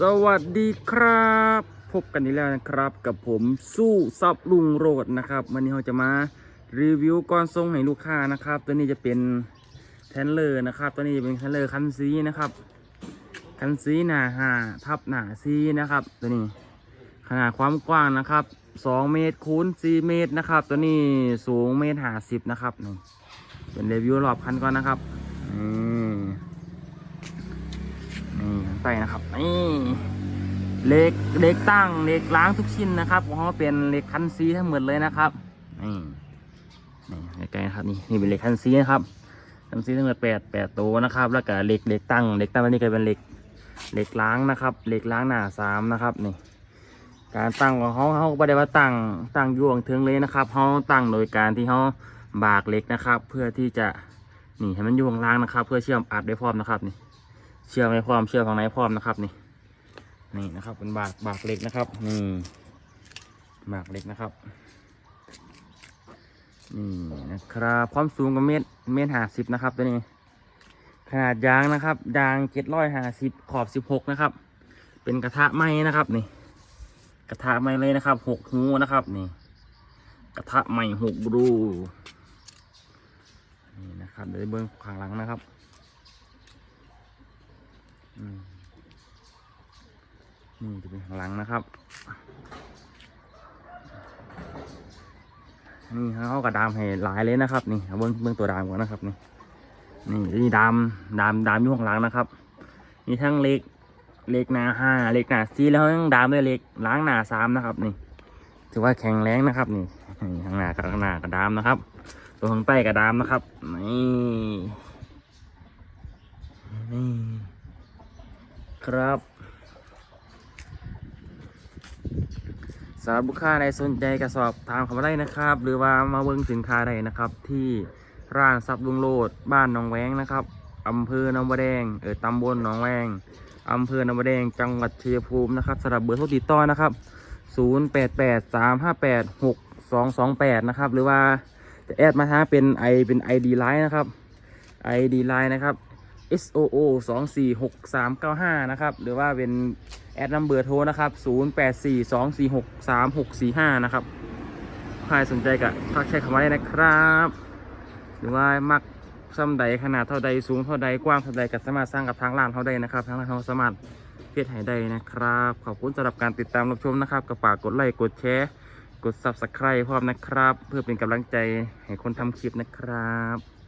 สวัสดีครับ พบกันอีกแล้วนะครับ กับผมสู้ซับลุงโรดนะครับวันนี้เราจะมารีวิวก้อนทรงให้ลูกค้านะครับ ตัวนี้จะเป็นแทนเลอร์นะครับ ตัวนี้จะเป็นแทนเลอร์คันซีนะครับ คันซีหนาห้าทับหนาซีนะครับ ตัวนี้ ขนาดความกว้างนะครับ2เมตรคูณ4เมตรนะครับ ตัวนี้สูงเมตรห้าสิบนะครับนี่เป็นรีวิวรอบคันก่อนนะครับนี่นี่ข้าง ใต้นะครับนี่เหล็กเหล็กตั้งเหล็กล้างทุกชิ้นนะครับของเขาเป็นเหล็กคันซีทั้งหมดเลยนะครับนี่นี่ใกล้ๆนะครับนี่นี่เป็นเหล็กคันซีนะครับคันซีทั้งหมดแปดแปดตัวนะครับ แล้วก็เหล็กเหล็กตั้งเหล็กตั้งตัวนี้ก็เป็นเหล็กเหล็กล้างนะครับเหล็กล้างหนาสามนะครับนี่การตั้งของเขาเขาไม่ได้ว่าตั้งตั้งยวงถึงเลยนะครับเขาตั้งโดยการที่เขาบากเหล็กนะครับ เพื่อที่จะนี่ให้มันยู่ข้างล่างนะครับ เพื่อเชื่อมอัดได้พร้อมนะครับนี่ เชื่อมให้พร้อมเชื่อมข้างในพร้อมนะครับนี่นี่นะครับเป็นบากบากเหล็กนะครับนี่บากเหล็กนะครับนี่นะครับความสูงกับเมตรเมตรห้าสิบนะครับตัวนี้ ขนาดยางนะครับยางเจ็ดร้อยห้าสิบขอบสิบหกนะครับ เป็นกระทะไหม้นะครับนี่ กระทะใหม่เลยนะครับหกหูนะครับนี่ กระทะใหม่หกรูนี่นะครับเดี๋ยวเบิ้งข้างหลังนะครับ นี่จะเป็นข้างหลังนะครับ นี่เขากระดามให้หลายเลยนะครับ นี่เบิ้องเบิ้องตัวดามก่อนนะครับ นี่ นี่นี่ดามดามดามอยู่ข้างหลังนะครับ มีทั้งเล็กเล็กหนาห้าเล็กหนาสี่แล้วยังดามด้วยเล็กล้างหนาสามนะครับ นี่ ถือว่าแข็งแรงนะครับ นี่ข้างหน้ากับข้างหน้ากับดามนะครับ ตัวข้างใต้กับดามนะครับ นี่ ครับสำหรับลูกค้าใดสนใจกระสอบถามเขามาได้นะครับ หรือว่ามาเบิ้งสินค้าใดนะครับ ที่ร้านซับลุงโลดบ้านหนองแวงนะครับอำเภอหนองบัวแดงเออตำบลหนองแวงอำเภอหนองบัวแดงจังหวัดชัยภูมินะครับสำหรับเบอร์โทรติดต่อนะครับ 0 8 8 3 5 8 6 2 2 8 นะครับ หรือว่าจะแอดมาท้าเป็นไอเป็น ID Line นะครับ ID Line นะครับ S O O 2 4 6 3 9 5 นะครับ หรือว่าเป็นแอดนัมเบอร์โทรนะครับ 0 8 4 2 4 6 3 6 4 5 นะครับ ใครสนใจก็ทักแชทเข้ามาได้นะครับ หรือว่ามักซ้ำใดขนาดเท่าใดสูงเท่าใดกว้างเท่าใดก็สามารถสร้างกับทางร้านเท่าใดนะครับทางร้านเขาสามารถเพียรให้ได้นะครับ ขอบคุณสำหรับการติดตามรับชมนะครับก็ฝากกดไลค์กดแชร์กด subscribe พร้อมนะครับ เพื่อเป็นกำลังใจให้คนทำคลิปนะครับ